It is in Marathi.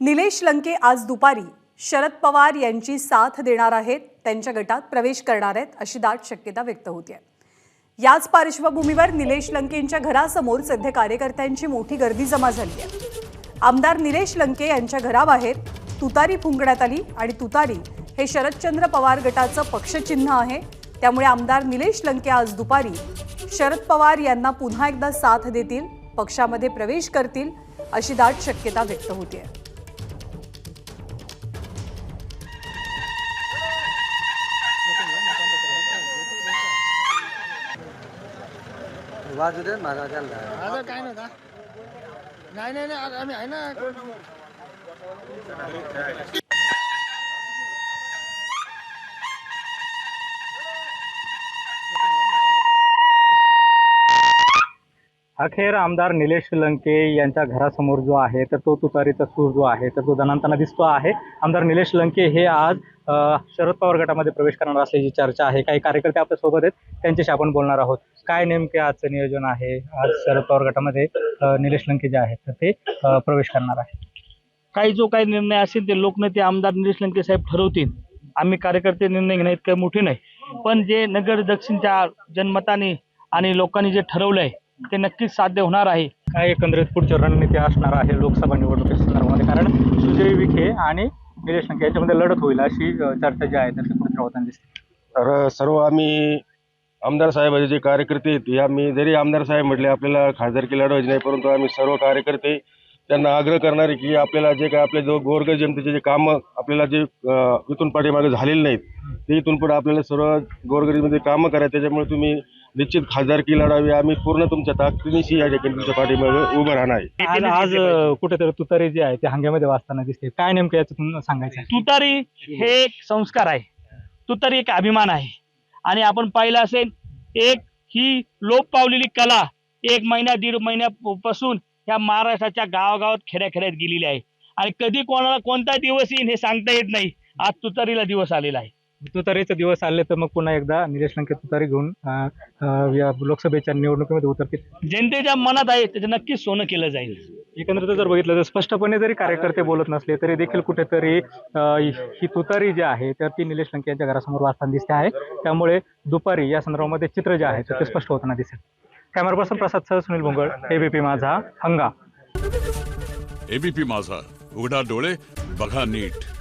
निलेश लंके आज दुपारी शरद पवार यांची साथ देणार आहेत त्यांच्या गटात प्रवेश करणार आहेत अशी दाट शक्यता व्यक्त होते याच पार्श्वभूमीवर निलेश लंकेंच्या घरासमोर सध्या कार्यकर्त्यांची मोठी गर्दी जमा झाली आहे आमदार निलेश लंके यांच्या घराबाहेर तुतारी फुंकण्यात आली आणि तुतारी हे शरदचंद्र पवार गटाचं पक्षचिन्ह आहे. त्यामुळे आमदार निलेश लंके आज दुपारी शरद पवार यांना पुन्हा एकदा साथ देतील पक्षामध्ये प्रवेश करतील अशी दाट शक्यता व्यक्त होते वाजू दे त्यांना आता काय नाही नाही नाही आम्ही आहे ना. अखेर आमदार निलेश लंके यांच्या घरासमोर जो आहे तर तो तुतारीचा सूर जो आहे तर तो दणांताना दिसतो आहे. आमदार निलेश लंके हे आज शरद पवार गटामध्ये प्रवेश करणार असल्याची चर्चा आहे. काही कार्यकर्ते आपल्यासोबत आहेत. त्यांच्याशी आपण बोलणार आहोत. काय नेमके आजचं नियोजन आहे? आज शरद पवार गटामध्ये निलेश लंके जे आहेत तर ते प्रवेश करणार आहे काही जो काही निर्णय असेल ते लोकनेते आमदार निलेश लंके साहेब ठरवतील. आम्ही कार्यकर्ते निर्णय घेण्यात काही मोठे नाही. पण जे नगर दक्षिणच्या जनमताने आणि लोकांनी जे ठरवलंय ते नक्कीच साध्य होणार आहे. काय एकंदरीत पुढची रणनीती असणार आहे लोकसभा निवडणुकीच्या संदर्भामध्ये? कारण सुजय विखे आणि निलेश लंके याच्यामध्ये लढत होईल अशी चर्चा जी आहे तर ती होताना दिसते? तर सर्व आम्ही आमदार साहेबाचे जे कार्यकर्ते आहेत हे आम्ही जरी आमदार साहेब म्हटले आपल्याला खासदारकी लढवायची नाही परंतु आम्ही सर्व कार्यकर्ते त्यांना आग्रह करणार की आपल्याला जे काय आपले जो गोरगरीब जनतेचे जे कामं आपल्याला जे इथून पाठीमागे झालेले नाहीत ते इथून पुढे आपल्याला सर्व गोरगरीबमध्ये कामं करायचं त्याच्यामुळे तुम्ही निश्चित खासदारकी लढावी. आम्ही पूर्ण तुमच्या ताकदीनिशी या ठिकाणी तुमच्या पाठीमागे उभं राहणार आहे. आज आज अ, कुठेतरी तुतारी जी आहे ते हंग्यामध्ये वाचताना दिसते. काय नेमकं याच्यातून सांगायचं? आहे? तुतारी हे एक संस्कार आहे. तुतारी एक अभिमान आहे. आणि आपण पाहिलं असेल एक ही लोप पावलेली कला एक महिन्या दीड महिन्यापासून ह्या महाराष्ट्राच्या गावागावात खेड्याखेड्यात गेलेली आहे. आणि कधी कोणाला कोणता दिवस येईल हे सांगता येत नाही. आज तुतारीला दिवस आलेला आहे. तुतारीचे दिवस आले तर मग पुन्हा एकदा निलेश लंके तुतारी घेऊन अ, अ, या लोकसभेच्या निवडणुकीमध्ये उतरतील जनतेच्या मनात आहे त्याचं नक्कीच सोनं केलं जाईल. एकंदरीत जर बघितलं तर स्पष्टपणे जरी कार्यकर्ते बोलत नसले तरी देखील कुठेतरी अ, ही तुतारी जी आहे तर ती निलेश लंके यांच्या घरासमोर वाचताना दिसते आहे. त्यामुळे दुपारी या संदर्भामध्ये चित्र जे आहे तर ते स्पष्ट होताना दिसेल. कॅमेरा पर्सन प्रसाद सह सुनील भोंगळ एबीपी माझा हंगा. एबीपी माझा उघडा डोळे बघा नीट.